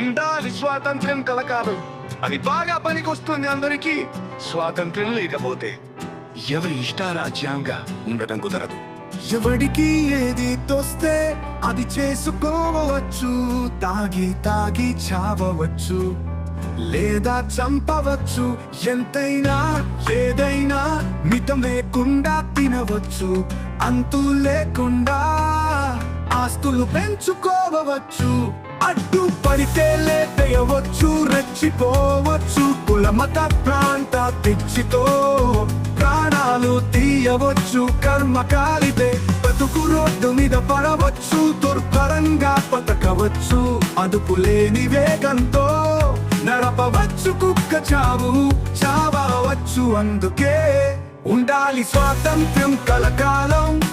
ఉండాలి స్వాతంత్ర్యం కలకాలం. అది బాగా పనికొస్తుంది అందరికీ. స్వాతంత్ర్యం లేకపోతే ఎవరి ఇష్టారాజ్యాంగా ఉండటం కుదరదు. ఎవడికి ఏది తోస్తే అది చేసుకోవచ్చు. తాగి తాగి చావవచ్చు. లేదా చంపవచ్చు. ఎంతైనా ఏదైనా మితం లేకుండా తినవచ్చు. అంతు లేకుండా ఆస్తులు పెంచుకోవచ్చు. అడ్డు పడితే లేపేయవచ్చు రెచ్చిపోవచ్చు. కులమత ప్రాంత పిచ్చితో ప్రాణాలు తీయవచ్చు. కర్మ కాలితే బతుకు రోడ్డు మీద పడవచ్చు. దుర్భరంగా బతకవచ్చు. అదుపు లేని వేగంతో నడపవచ్చు. కుక్క చావు చావవచ్చు. అందుకే ఉండాలి స్వాతంత్ర్యం కలకాలం.